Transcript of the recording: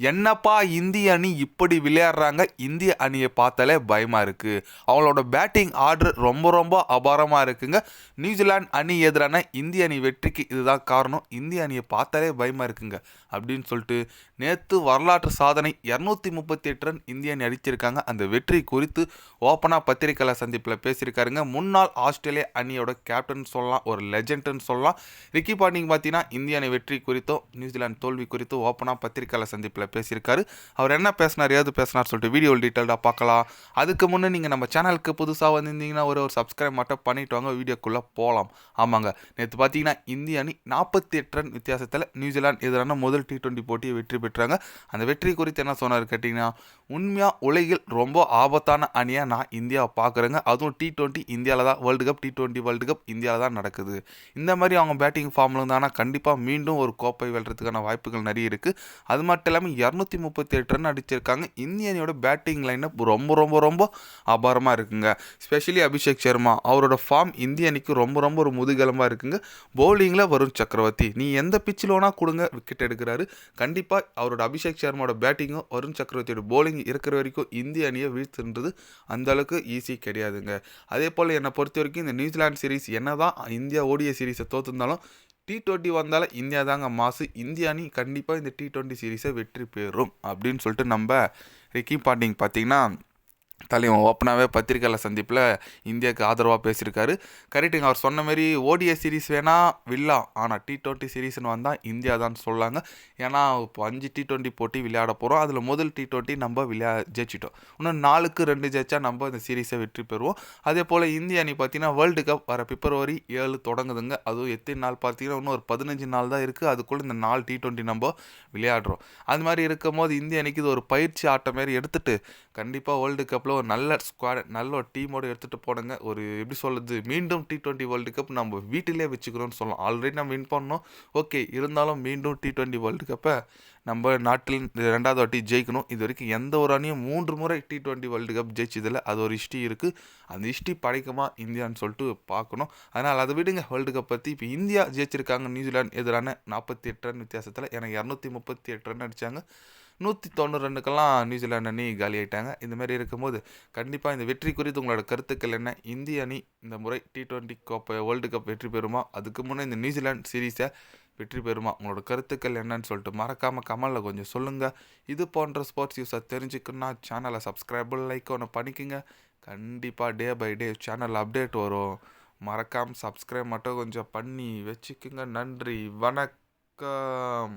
என்னப்பா இந்திய அணி இப்படி விளையாடுறாங்க? இந்திய அணியை பார்த்தாலே பயமாக இருக்குது அவங்களோட பேட்டிங் ஆர்டர் ரொம்ப ரொம்ப அபாரமாக இருக்குங்க. நியூசிலாந்து அணி எதிரான இந்திய அணி வெற்றிக்கு இதுதான் காரணம். இந்திய அணியை பார்த்தாலே பயமாக இருக்குங்க. அப்படின்னு சொல்லிட்டு நேற்று வரலாற்று சாதனை இரநூத்தி முப்பத்தி எட்டு ரன் இந்திய அணி அடிச்சிருக்காங்க. அந்த வெற்றி குறித்து ஓப்பனாக பத்திரிகையாளர் சந்திப்பில் பேசியிருக்காருங்க. முன்னாள் ஆஸ்திரேலிய அணியோட கேப்டன் சொல்லலாம் ஒரு லெஜெண்ட்னு சொல்லலாம். ரிக்கி பாண்டிங் பார்த்தீங்கன்னா இந்திய அணி வெற்றி குறித்தும் நியூசிலாந்து தோல்வி குறித்தும் ஓப்பனாக பத்திரிகையாளர் சந்திப்பில் பேசியிருக்காரு. அவர் என்ன பேசினார் ஏது பேசினார் சொல்லிட்டு வீடியோ டீட்டெயில்டாக பார்க்கலாம். அதுக்கு முன்னே நீங்கள் நம்ம சேனலுக்கு புதுசாக வந்திருந்தீங்கன்னா ஒரு ஒரு சப்ஸ்கிரைப் மட்டும் பண்ணிட்டு வாங்க. வீடியோக்குள்ளே போகலாம் ஆமாங்க. நேற்று பார்த்தீங்கன்னா இந்திய அணி நாற்பத்தி எட்டு ரன் வித்தியாசத்தில் நியூசிலாந்து எதிரான முதல் டி டுவெண்ட்டி போட்டியை வெற்றி பெற்றாங்க. அந்த வெற்றி குறித்து என்ன சொன்னார் கேட்டிங்கன்னா உண்மையாக உலகில் ரொம்ப ஆபத்தான அணியாக நான் இந்தியாவை பார்க்குறேங்க. அதுவும் டி டுவெண்ட்டி இந்தியாவில் தான் world cup T twenty world cup இந்தியாவில் தான் நடக்குது. இந்த மாதிரி அவங்க பேட்டிங் ஃபார்மில் இருந்தாங்கன்னா கண்டிப்பாக மீண்டும் ஒரு கோப்பை வெல்றதுக்கான வாய்ப்புகள் நிறைய இருக்குது அது மட்டும் இல்லாமல் இரநூத்தி முப்பத்தி எட்டு ரன் அடிச்சிருக்காங்க. இந்திய அணியோட பேட்டிங் லைனப் ரொம்ப ரொம்ப ரொம்ப அபாரமாக இருக்குங்க. ஸ்பெஷலி அபிஷேக் சர்மா அவரோட ஃபார்ம் இந்திய அணிக்கு ரொம்ப ரொம்ப ஒரு முதுகெலும்பாக இருக்குங்க. பவுலிங்கில் வருண் சக்கரவர்த்தி நீ எந்த பிச்சில் வேணால் கொடுங்க விக்கெட் எடுக்கிறாரு. கண்டிப்பாக அவரோட அபிஷேக் சர்மாவோட பேட்டிங்கும் வருண் சக்கரவர்த்தியோட bowling இருக்கிற வரைக்கும் இந்திய அணியை வீழ்த்துன்றது அந்தளவுக்கு ஈஸி கிடையாதுங்க. அதே போல் என்னை பொறுத்த வரைக்கும் இந்த நியூசிலாந்து சீரிஸ் என்ன தான் இந்தியா ஓடிய சீரிஸை தோத்துருந்தாலும் டி டுவெண்ட்டி வந்தாலும் இந்தியா தாங்க மாசு. இந்திய அணி கண்டிப்பாக இந்த டி டுவெண்ட்டி சீரீஸை வெற்றி பெறும் அப்படின்னு சொல்லிட்டு நம்ம ரிக்கி பாண்டிங் பார்த்தீங்கன்னா தலைவன் ஓப்பனாகவே பத்திரிக்கையில் சந்திப்பில் இந்தியாவுக்கு ஆதரவாக பேசியிருக்காரு. கரெக்டுங்க அவர் சொன்ன மாதிரி ஓடிஏ சீரிஸ் வேணால் வில்லாம் ஆனால் டி ட்வெண்ட்டி சீரீஸ்னு வந்தால் இந்தியா தான் சொல்லாங்க. ஏன்னா இப்போ அஞ்சு டி ட்வெண்ட்டி போட்டி விளையாட போகிறோம் அதில் முதல் டி டுவெண்ட்டி நம்ம விளையா ஜெயிச்சிட்டோம். இன்னும் நாலுக்கு ரெண்டு ஜெயிச்சா நம்ம இந்த சீரீஸை வெற்றி பெறுவோம். அதே போல் இந்திய அணி பார்த்தீங்கன்னா வேர்ல்டு கப் வர பிப்ரவரி ஏழு தொடங்குதுங்க. அதுவும் எத்தனை நாள் பார்த்தீங்கன்னா இன்னும் ஒரு பதினஞ்சு நாள் தான் இருக்குது அதுக்குள்ளே இந்த நாலு டி டுவெண்ட்டி நம்ம விளையாடுறோம். அது மாதிரி இருக்கும் போது இந்திய அணிக்கு இது ஒரு பயிற்சி ஆட்டம் மாரி எடுத்துகிட்டு கண்டிப்பாக வேர்ல்டு கப்பில் ஒரு நல்ல ஸ்குவாட் நல்ல ஒரு டீமோடு எடுத்துகிட்டு போனங்க. ஒரு எப்படி சொல்கிறது மீண்டும் டி ட்வெண்ட்டி வேர்ல்டு கப் நம்ம வீட்டிலே வச்சுக்கிறோம்னு சொல்லலாம். ஆல்ரெடி நம்ம வின் பண்ணோம். ஓகே இருந்தாலும் மீண்டும் டி டுவெண்ட்டி வேர்ல்டு கப்பை நம்ம நாட்டில் ரெண்டாவது வாட்டி ஜெயிக்கணும். இது வரைக்கும் எந்த ஒரு அணியும் மூன்று முறை டி ட்வெண்ட்டி வேர்ல்டு கப் ஜெயிச்சதில்ல. அது ஒரு ஹிஸ்ட்ரி இருக்குது அந்த ஹிஸ்ட்ரி படைக்குமா இந்தியான்னு சொல்லிட்டு பார்க்கணும். அதனால் அதை விடுங்க. வேர்ல்டு கப் பற்றி இப்போ இந்தியா ஜெயிச்சிருக்காங்க. நியூசிலாந்து எதிரான நாற்பத்தி எட்டு ரன் வித்தியாசத்தில் எனக்கு இரநூத்தி முப்பத்தி எட்டு ரன் அடித்தாங்க நூற்றி தொண்ணூறு ரன்னுக்கெல்லாம் நியூசிலாந்து அணி காலியாயிட்டாங்க. இந்தமாரி இந்த மாதிரி இருக்கும்போது கண்டிப்பாக இந்த வெற்றி குறித்து உங்களோட கருத்துக்கள் என்ன? இந்திய அணி இந்த முறை டி ட்வெண்ட்டி கோப்பை வேர்ல்டு கப் வெற்றி பெறுமா? அதுக்கு முன்னே இந்த நியூசிலாந்து சீரீஸை வெற்றி பெறுமா? உங்களோட கருத்துக்கள் என்னன்னு சொல்லிட்டு மறக்காமல் கமலில் கொஞ்சம் சொல்லுங்கள் இது போன்ற ஸ்போர்ட்ஸ் நியூஸை தெரிஞ்சுக்கணுன்னா சேனலை சப்ஸ்கிரைபிள் லைக் ஒன்று பண்ணிக்கோங்க. கண்டிப்பாக day by day channel update வரும். மறக்காமல் சப்ஸ்கிரைப் மட்டும் கொஞ்சம் பண்ணி வச்சுக்கோங்க. நன்றி. வணக்கம்.